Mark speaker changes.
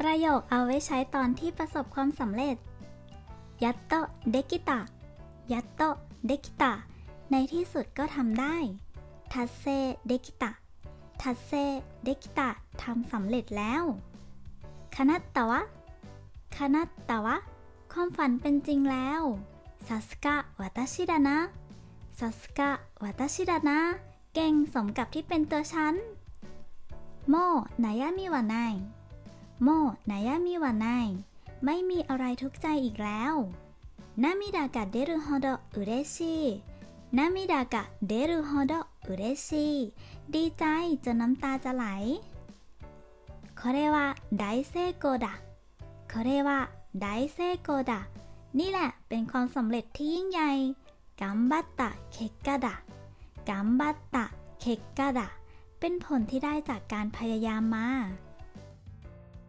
Speaker 1: ประโยคเอาไว้ใช้ตอนที่ประสบความสำเร็จยัตโตเดกิตะยัตโตเดกิตะในที่สุดก็ทำได้ทัเซเดกิตะทัเซเดกิตะทำสำเร็จแล้วคานัตตะวะคานัตตะวะ ความฝันเป็นจริงแล้วสัสกะวัตชิดะนะสัสกะวัตชิดะนะเก่งสมกับที่เป็นตัวฉันโมนายามิวานาย โมนายามิวะไนไม่มีอะไรทุกข์ใจอีกแล้วนามิดากะเดรุโฮโดอุเรชินามิดากะเดรุโฮโดอุเรชิดีใจจนน้ำตาจะไหลこれは大成功だこれは大成功だนี่แหละเป็นความสำเร็จที่ยิ่งใหญ่กัมบัตตะเคกะดะกัมบัตตะเคกะดะ เป็นผลที่ได้จากการพยายามมา